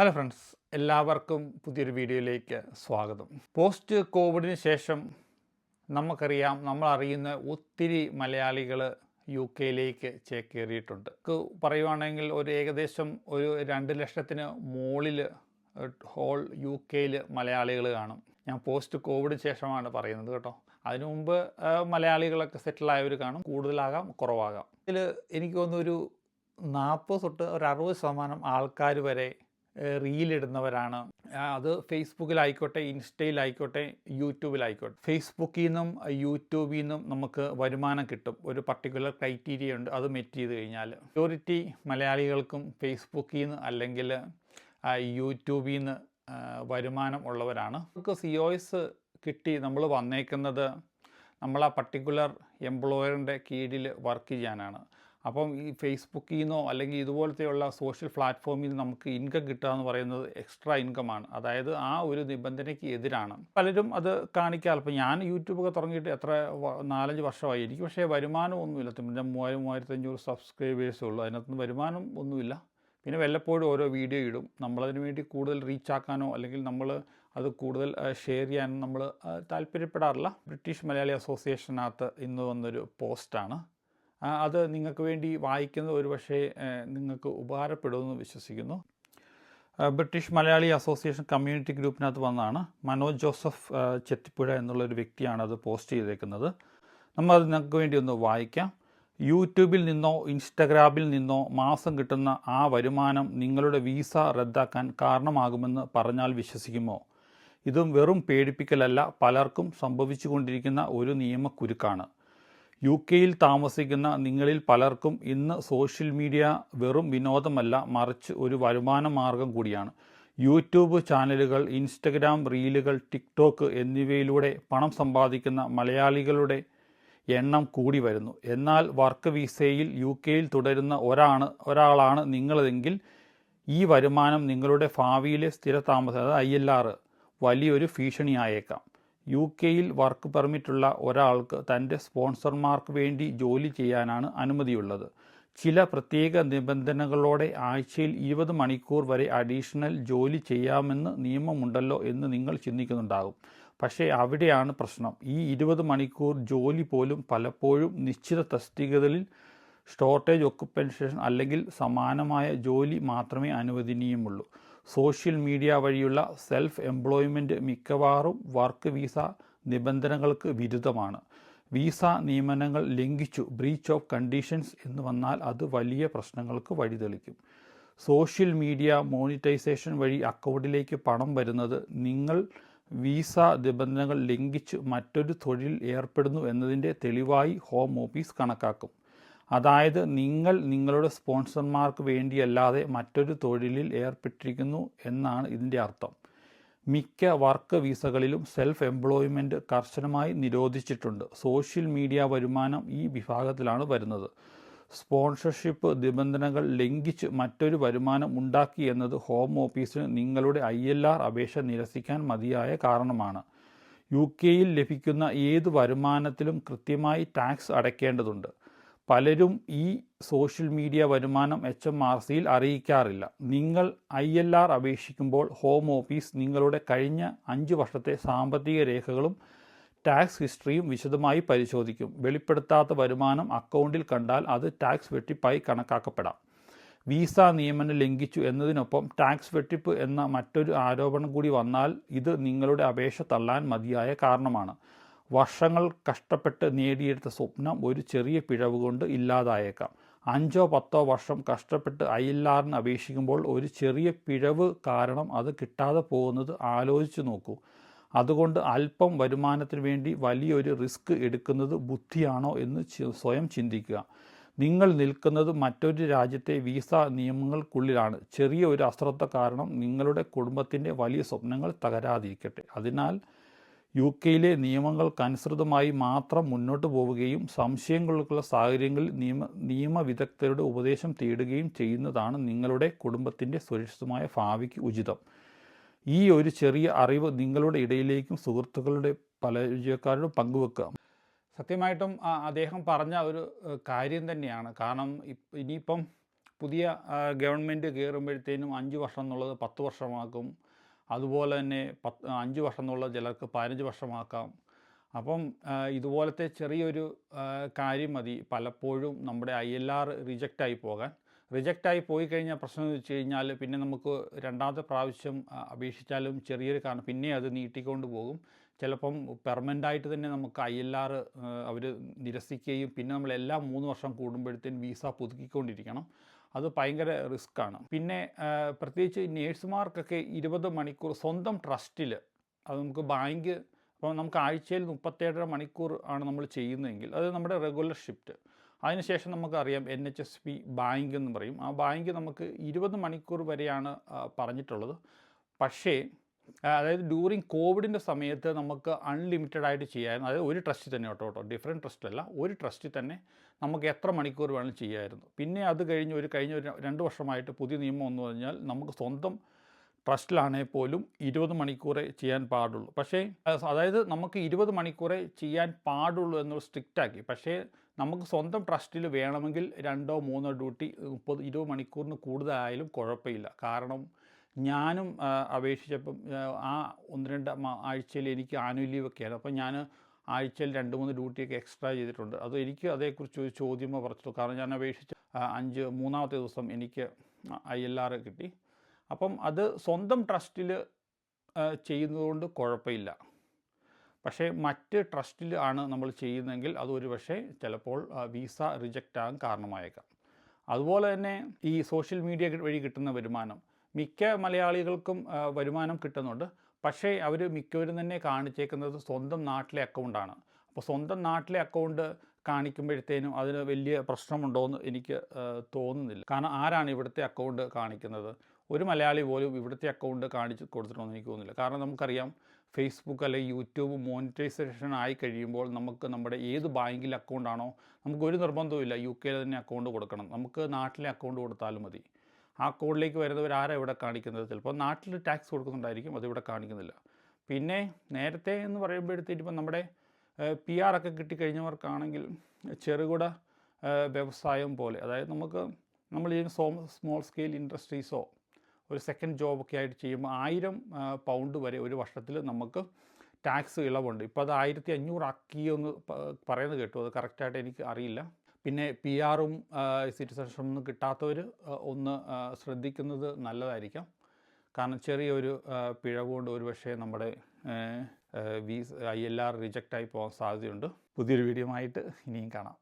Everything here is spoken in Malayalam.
ഹലോ ഫ്രണ്ട്സ് എല്ലാവർക്കും പുതിയൊരു വീഡിയോയിലേക്ക് സ്വാഗതം. പോസ്റ്റ് കോവിഡിന് ശേഷം നമുക്കറിയാം നമ്മൾ അറിയുന്ന ഒത്തിരി മലയാളികൾ യു കെയിലേക്ക് ചേക്കേറിയിട്ടുണ്ട്. പറയുവാണെങ്കിൽ ഒരു ഏകദേശം ഒരു രണ്ട് ലക്ഷത്തിന് മുകളിൽ ഹോൾ യു കെയിൽ മലയാളികൾ കാണും. ഞാൻ പോസ്റ്റ് കോവിഡ് ശേഷമാണ് പറയുന്നത് കേട്ടോ. അതിനു മുമ്പ് മലയാളികളൊക്കെ സെറ്റിലായവർ കാണും. കൂടുതലാകാം കുറവാകാം. ഇതിൽ എനിക്ക് തോന്നുന്നു ഒരു നാൽപ്പത് തൊട്ട് ഒരു അറുപത് ശതമാനം ആൾക്കാർ വരെ റീലിടുന്നവരാണ്. അത് ഫേസ്ബുക്കിലായിക്കോട്ടെ ഇൻസ്റ്റയിലായിക്കോട്ടെ യൂട്യൂബിലായിക്കോട്ടെ. ഫേസ്ബുക്കിൽ നിന്നും യൂട്യൂബിൽ നിന്നും നമുക്ക് വരുമാനം കിട്ടും. ഒരു പർട്ടിക്കുലർ ക്രൈറ്റീരിയ ഉണ്ട് അത് മെറ്റ് ചെയ്ത് കഴിഞ്ഞാൽ മെജോറിറ്റി മലയാളികൾക്കും ഫേസ്ബുക്കിൽ നിന്ന് അല്ലെങ്കിൽ യൂട്യൂബിൽ നിന്ന് വരുമാനം ഉള്ളവരാണ്. നമുക്ക് സി ഒ എസ് കിട്ടി നമ്മൾ വന്നേക്കുന്നത് നമ്മൾ ആ പർട്ടിക്കുലർ എംപ്ലോയറിന്റെ കീഴിൽ വർക്ക് ചെയ്യാനാണ്. അപ്പം ഈ ഫേസ്ബുക്കിൽ നിന്നോ അല്ലെങ്കിൽ ഇതുപോലത്തെയുള്ള സോഷ്യൽ പ്ലാറ്റ്ഫോമിൽ നിന്ന് നമുക്ക് ഇൻകം കിട്ടുക എന്ന് പറയുന്നത് എക്സ്ട്രാ ഇൻകമാണ്. അതായത് ആ ഒരു നിബന്ധനയ്ക്ക് എതിരാണ്. പലരും അത് കാണിക്കാൻ ഇപ്പം ഞാൻ യൂട്യൂബൊക്കെ തുടങ്ങിയിട്ട് എത്ര നാലഞ്ച് വർഷമായി. എനിക്ക് പക്ഷേ വരുമാനം ഒന്നുമില്ല. പിന്നെ മൂവായിരം മൂവായിരത്തി അഞ്ഞൂറ് സബ്സ്ക്രൈബേഴ്സേ ഉള്ളൂ. അതിനകത്തുനിന്ന് വരുമാനം ഒന്നുമില്ല. പിന്നെ വല്ലപ്പോഴും ഓരോ വീഡിയോ ഇടും. നമ്മളതിന് വേണ്ടി കൂടുതൽ റീച്ചാക്കാനോ അല്ലെങ്കിൽ നമ്മൾ അത് കൂടുതൽ ഷെയർ ചെയ്യാനോ നമ്മൾ താല്പര്യപ്പെടാറില്ല. ബ്രിട്ടീഷ് മലയാളി അസോസിയേഷനകത്ത് ഇന്ന് വന്നൊരു പോസ്റ്റാണ്. അത് നിങ്ങൾക്ക് വേണ്ടി വായിക്കുന്നത് ഒരുപക്ഷെ നിങ്ങൾക്ക് ഉപകാരപ്പെടുമെന്ന് വിശ്വസിക്കുന്നു. ബ്രിട്ടീഷ് മലയാളി അസോസിയേഷൻ കമ്മ്യൂണിറ്റി ഗ്രൂപ്പിനകത്ത് വന്നാണ് മനോജ് ജോസഫ് ചെത്തിപ്പുഴ എന്നുള്ളൊരു വ്യക്തിയാണ് അത് പോസ്റ്റ് ചെയ്തേക്കുന്നത്. നമ്മൾ നിങ്ങൾക്ക് വേണ്ടി ഒന്ന് വായിക്കാം. യൂട്യൂബിൽ നിന്നോ ഇൻസ്റ്റഗ്രാമിൽ നിന്നോ മാസം കിട്ടുന്ന ആ വരുമാനം നിങ്ങളുടെ വീസ റദ്ദാക്കാൻ കാരണമാകുമെന്ന് പറഞ്ഞാൽ വിശ്വസിക്കുമോ? ഇതും വെറും പേടിപ്പിക്കലല്ല പലർക്കും സംഭവിച്ചുകൊണ്ടിരിക്കുന്ന ഒരു നിയമക്കുരുക്കാണ്. യു കെയിൽ താമസിക്കുന്ന നിങ്ങളിൽ പലർക്കും ഇന്ന് സോഷ്യൽ മീഡിയ വെറും വിനോദമല്ല മറിച്ച് ഒരു വരുമാന മാർഗം കൂടിയാണ്. യൂട്യൂബ് ചാനലുകൾ ഇൻസ്റ്റഗ്രാം റീലുകൾ ടിക്ടോക്ക് എന്നിവയിലൂടെ പണം സമ്പാദിക്കുന്ന മലയാളികളുടെ എണ്ണം കൂടി വരുന്നു. എന്നാൽ വർക്ക് വിസയിൽ യു കെയിൽ തുടരുന്ന ഒരാണ് ഒരാളാണ് നിങ്ങളതെങ്കിൽ ഈ വരുമാനം നിങ്ങളുടെ ഭാവിയിലെ സ്ഥിരതാമസം അതായത് ഐ എൽ ആർ വലിയൊരു ഭീഷണിയായേക്കാം യു കെയിൽ വർക്ക് പെർമിറ്റുള്ള ഒരാൾക്ക് തന്റെ സ്പോൺസർമാർക്ക് വേണ്ടി ജോലി ചെയ്യാനാണ് അനുമതിയുള്ളത്. ചില പ്രത്യേക നിബന്ധനകളോടെ ആഴ്ചയിൽ ഇരുപത് മണിക്കൂർ വരെ അഡീഷണൽ ജോലി ചെയ്യാമെന്ന് നിയമമുണ്ടല്ലോ എന്ന് നിങ്ങൾ ചിന്തിക്കുന്നുണ്ടാകും. പക്ഷേ അവിടെയാണ് പ്രശ്നം. ഈ ഇരുപത് മണിക്കൂർ ജോലി പോലും പലപ്പോഴും നിശ്ചിത തസ്തികകളിൽ ഷോർട്ടേജ് ഒക്കുപ്പൻസേഷൻ അല്ലെങ്കിൽ സമാനമായ ജോലി മാത്രമേ അനുവദനീയമുള്ളൂ. സോഷ്യൽ മീഡിയ വഴിയുള്ള സെൽഫ് എംപ്ലോയ്മെന്റ് മിക്കവാറും വർക്ക് വീസ നിബന്ധനകൾക്ക് വിരുദ്ധമാണ്. വീസ നിയമനങ്ങൾ ലംഘിച്ചു ബ്രീച്ച് ഓഫ് കണ്ടീഷൻസ് എന്ന് വന്നാൽ അത് വലിയ പ്രശ്നങ്ങൾക്ക് വഴിതെളിക്കും. സോഷ്യൽ മീഡിയ മോണിറ്റൈസേഷൻ വഴി അക്കൗണ്ടിലേക്ക് പണം വരുന്നത് നിങ്ങൾ വീസ നിബന്ധനകൾ ലംഘിച്ച് മറ്റൊരു തൊഴിൽ ഏർപ്പെടുന്നു എന്നതിന്റെ തെളിവായി ഹോം ഓഫീസ് കണക്കാക്കും. അതായത് നിങ്ങൾ നിങ്ങളുടെ സ്പോൺസർമാർക്ക് വേണ്ടിയല്ലാതെ മറ്റൊരു തൊഴിലിൽ ഏർപ്പെട്ടിരിക്കുന്നു എന്നാണ് ഇതിന്റെ അർത്ഥം. മിക്ക വർക്ക് വിസകളിലും സെൽഫ് എംപ്ലോയ്മെന്റ് കർശനമായി നിരോധിച്ചിട്ടുണ്ട്. സോഷ്യൽ മീഡിയ വരുമാനം ഈ വിഭാഗത്തിലാണ് വരുന്നത്. സ്പോൺസർഷിപ്പ് നിബന്ധനകൾ ലംഘിച്ച് മറ്റൊരു വരുമാനം ഉണ്ടാക്കി എന്നത് ഹോം ഓഫീസിന് നിങ്ങളുടെ ഐ എൽ ആർ അപേക്ഷ നിരസിക്കാൻ മതിയായ കാരണമാണ്. യു കെയിൽ ലഭിക്കുന്ന ഏത് വരുമാനത്തിലും കൃത്യമായി ടാക്സ് അടയ്ക്കേണ്ടതുണ്ട്. പലരും ഈ സോഷ്യൽ മീഡിയ വരുമാനം എച്ച് എം ആർ സിയിൽ അറിയിക്കാറില്ല. നിങ്ങൾ ഐ എൽ ആർ അപേക്ഷിക്കുമ്പോൾ ഹോം ഓഫീസ് നിങ്ങളുടെ കഴിഞ്ഞ അഞ്ച് വർഷത്തെ സാമ്പത്തിക രേഖകളും ടാക്സ് ഹിസ്റ്ററിയും വിശദമായി പരിശോധിക്കും. വെളിപ്പെടുത്താത്ത വരുമാനം അക്കൗണ്ടിൽ കണ്ടാൽ അത് ടാക്സ് വെട്ടിപ്പായി കണക്കാക്കപ്പെടാം. വിസ നിയമനം ലംഘിച്ചു എന്നതിനൊപ്പം ടാക്സ് വെട്ടിപ്പ് എന്ന മറ്റൊരു ആരോപണം കൂടി വന്നാൽ ഇത് നിങ്ങളുടെ അപേക്ഷ തള്ളാൻ മതിയായ കാരണമാണ്. വർഷങ്ങൾ കഷ്ടപ്പെട്ട് നേടിയെടുത്ത സ്വപ്നം ഒരു ചെറിയ പിഴവ് കൊണ്ട് ഇല്ലാതായേക്കാം. അഞ്ചോ പത്തോ വർഷം കഷ്ടപ്പെട്ട് ഐ എൽ ആറിന് അപേക്ഷിക്കുമ്പോൾ ഒരു ചെറിയ പിഴവ് കാരണം അത് കിട്ടാതെ പോകുന്നത് ആലോചിച്ച് നോക്കൂ. അതുകൊണ്ട് അല്പം വരുമാനത്തിന് വേണ്ടി വലിയൊരു റിസ്ക് എടുക്കുന്നത് ബുദ്ധിയാണോ എന്ന് സ്വയം ചിന്തിക്കുക. നിങ്ങൾ നിൽക്കുന്നത് മറ്റൊരു രാജ്യത്തെ വിസ നിയമങ്ങൾക്കുള്ളിലാണ്. ചെറിയ ഒരു അശ്രദ്ധ കാരണം നിങ്ങളുടെ കുടുംബത്തിന്റെ വലിയ സ്വപ്നങ്ങൾ തകരാതിരിക്കട്ടെ. അതിനാൽ യു കെയിലെ നിയമങ്ങൾക്കനുസൃതമായി മാത്രം മുന്നോട്ട് പോവുകയും സംശയങ്ങൾക്കുള്ള സാഹചര്യങ്ങളിൽ നിയമ നിയമവിദഗ്ധരുടെ ഉപദേശം തേടുകയും ചെയ്യുന്നതാണ് നിങ്ങളുടെ കുടുംബത്തിന്റെ സുരക്ഷിതമായ ഭാവിക്ക് ഉചിതം. ഈ ഒരു ചെറിയ അറിവ് നിങ്ങളുടെ ഇടയിലേക്കും സുഹൃത്തുക്കളുടെ പല പരിചയക്കാരോടും പങ്കുവെക്കുക. സത്യമായിട്ടും അദ്ദേഹം പറഞ്ഞ ഒരു കാര്യം തന്നെയാണ്. കാരണം ഇനിയിപ്പം പുതിയ ഗവൺമെന്റ് കയറുമ്പോഴത്തേനും അഞ്ച് വർഷം എന്നുള്ളത് പത്ത് വർഷമാക്കും. അതുപോലെ തന്നെ പത്ത് അഞ്ച് വർഷം എന്നുള്ള ചിലർക്ക് പതിനഞ്ച് വർഷമാക്കാം. അപ്പം ഇതുപോലത്തെ ചെറിയൊരു കാര്യം മതി. പലപ്പോഴും നമ്മുടെ ഐ എൽ ആർ റിജക്റ്റായി പോകാൻ. റിജക്റ്റായി പോയി കഴിഞ്ഞാൽ പ്രശ്നം എന്ന് വെച്ച് കഴിഞ്ഞാൽ പിന്നെ നമുക്ക് രണ്ടാമത്തെ പ്രാവശ്യം അപേക്ഷിച്ചാലും ചെറിയൊരു കാരണം. പിന്നെ അത് നീട്ടിക്കൊണ്ട് പോകും. ചിലപ്പം പെർമനന്റ് ആയിട്ട് തന്നെ നമുക്ക് ഐ എൽ ആർ അവർ നിരസിക്കുകയും പിന്നെ നമ്മൾ എല്ലാ മൂന്ന് വർഷം കൂടുമ്പോഴത്തേനും വിസ പുതുക്കിക്കൊണ്ടിരിക്കണം. അത് ഭയങ്കര റിസ്ക്കാണ് പിന്നെ പ്രത്യേകിച്ച് നേഴ്സുമാർക്കൊക്കെ ഇരുപത് മണിക്കൂർ സ്വന്തം ട്രസ്റ്റിൽ അത് നമുക്ക് ബാങ്ക് അപ്പോൾ നമുക്ക് ആഴ്ചയിൽ മുപ്പത്തേഴര മണിക്കൂർ ആണ് നമ്മൾ ചെയ്യുന്നതെങ്കിൽ അത് നമ്മുടെ റെഗുലർ ഷിഫ്റ്റ് അതിനുശേഷം നമുക്കറിയാം N H S P bank എന്ന് പറയും. ആ ബാങ്ക് നമുക്ക് ഇരുപത് മണിക്കൂർ വരെയാണ് പറഞ്ഞിട്ടുള്ളത്. പക്ഷേ അതായത് ഡ്യൂറിങ് കോവിഡിന്റെ സമയത്ത് നമുക്ക് അൺലിമിറ്റഡ് ആയിട്ട് ചെയ്യാമായിരുന്നു അതായത് ഒരു ട്രസ്റ്റിൽ തന്നെ കേട്ടോ കേട്ടോ. ഡിഫറെന്റ് ട്രസ്റ്റല്ല ഒരു ട്രസ്റ്റിൽ തന്നെ നമുക്ക് എത്ര മണിക്കൂർ വേണം ചെയ്യാമായിരുന്നു പിന്നെ അത് കഴിഞ്ഞ് ഒരു കഴിഞ്ഞ ഒരു രണ്ട് വർഷമായിട്ട് പുതിയ നിയമം എന്ന് പറഞ്ഞാൽ നമുക്ക് സ്വന്തം ട്രസ്റ്റിലാണെങ്കിൽ പോലും ഇരുപത് മണിക്കൂറേ ചെയ്യാൻ പാടുള്ളൂ. പക്ഷേ അതായത് നമുക്ക് ഇരുപത് മണിക്കൂറേ ചെയ്യാൻ പാടുള്ളൂ എന്നൊരു സ്ട്രിക്റ്റാക്കി പക്ഷേ നമുക്ക് സ്വന്തം ട്രസ്റ്റിൽ വേണമെങ്കിൽ രണ്ടോ മൂന്നോ ഡ്യൂട്ടി മുപ്പത് ഇരുപത് മണിക്കൂറിന് കൂടുതലായാലും കുഴപ്പമില്ല. കാരണം ഞാനും അപേക്ഷിച്ചപ്പം ആ, ഒന്ന് രണ്ട് ആഴ്ചയിൽ എനിക്ക് ആനുവൽ ലീവ് ഒക്കെയാണ് അപ്പോൾ ഞാൻ ആഴ്ചയിൽ രണ്ട് മൂന്ന് ഡ്യൂട്ടിയൊക്കെ എക്സ്ട്രാ ചെയ്തിട്ടുണ്ട്. അത് എനിക്ക് അതേക്കുറിച്ച് ഒരു ചോദ്യമോ പറച്ചിട്ടു കാരണം ഞാൻ അപേക്ഷിച്ച അഞ്ച് മൂന്നാമത്തെ ദിവസം എനിക്ക് ഐ എൽ ആർ കിട്ടി. അപ്പം അത് സ്വന്തം ട്രസ്റ്റിൽ ചെയ്യുന്നതുകൊണ്ട് കുഴപ്പമില്ല. പക്ഷേ മറ്റ് ട്രസ്റ്റിൽ ആണ് നമ്മൾ ചെയ്യുന്നതെങ്കിൽ അത് പക്ഷേ ചിലപ്പോൾ വിസ റിജക്റ്റ് ആകാൻ കാരണമായേക്കാം. അതുപോലെ തന്നെ ഈ സോഷ്യൽ മീഡിയ വഴി കിട്ടുന്ന വരുമാനം. മിക്ക മലയാളികൾക്കും വരുമാനം കിട്ടുന്നുണ്ട്. പക്ഷേ അവർ മിക്കവരും തന്നെ കാണിച്ചേക്കുന്നത് സ്വന്തം നാട്ടിലെ അക്കൗണ്ടാണ്. അപ്പോൾ സ്വന്തം നാട്ടിലെ അക്കൗണ്ട് കാണിക്കുമ്പോഴത്തേനും അതിന് വലിയ പ്രശ്നമുണ്ടോ എന്ന് എനിക്ക് തോന്നുന്നില്ല. കാരണം ആരാണ് ഇവിടുത്തെ അക്കൗണ്ട് കാണിക്കുന്നത്? ഒരു മലയാളി പോലും ഇവിടുത്തെ അക്കൗണ്ട് കാണിച്ച് കൊടുത്തിട്ടുണ്ടെന്ന് എനിക്ക് തോന്നുന്നില്ല. കാരണം നമുക്കറിയാം ഫേസ്ബുക്ക് അല്ലെങ്കിൽ യൂട്യൂബ് മോണിറ്റൈസേഷൻ ആയി കഴിയുമ്പോൾ നമുക്ക് നമ്മുടെ ഏത് ബാങ്കിൽ അക്കൗണ്ടാണോ നമുക്കൊരു നിർബന്ധവുമില്ല യു കെയിൽ തന്നെ അക്കൗണ്ട് കൊടുക്കണം. നമുക്ക് നാട്ടിലെ അക്കൗണ്ട് കൊടുത്താലും മതി. ആ കോഡിലേക്ക് വരുന്നവർ ആരാ ഇവിടെ കാണിക്കുന്നത്? ചിലപ്പോൾ നാട്ടിൽ ടാക്സ് കൊടുക്കുന്നുണ്ടായിരിക്കും അതിവിടെ കാണിക്കുന്നില്ല. പിന്നെ നേരത്തെ എന്ന് പറയുമ്പോഴത്തേക്കും ഇപ്പം നമ്മുടെ പി ആർ ഒക്കെ കിട്ടിക്കഴിഞ്ഞവർക്കാണെങ്കിൽ ചെറുകിട വ്യവസായം പോലെ അതായത് നമുക്ക് നമ്മൾ ഈ സോ സ്മോൾ സ്കെയിൽ ഇൻഡസ്ട്രീസോ ഒരു സെക്കൻഡ് ജോബൊക്കെ ആയിട്ട് ചെയ്യുമ്പോൾ ആയിരം പൗണ്ട് വരെ ഒരു വർഷത്തിൽ നമുക്ക് ടാക്സ് ഇളവുണ്ട്. ഇപ്പോൾ അത് ആയിരത്തി അഞ്ഞൂറാക്കിയെന്ന് പറയുന്നത് കേട്ടു. അത് കറക്റ്റായിട്ട് എനിക്ക് അറിയില്ല. പിന്നെ പി ആറും സിറ്റിസൺഷിപ്പൊന്നും കിട്ടാത്തവർ ഒന്ന് ശ്രദ്ധിക്കുന്നത് നല്ലതായിരിക്കാം. കാരണം ചെറിയൊരു ആ, പിഴവ് കൊണ്ട് ഒരുപക്ഷെ നമ്മുടെ വി ഐ എൽ ആർ റിജക്റ്റായി പോകാൻ സാധ്യതയുണ്ട്. പുതിയൊരു വീഡിയോ ആയിട്ട് ഇനിയും കാണാം.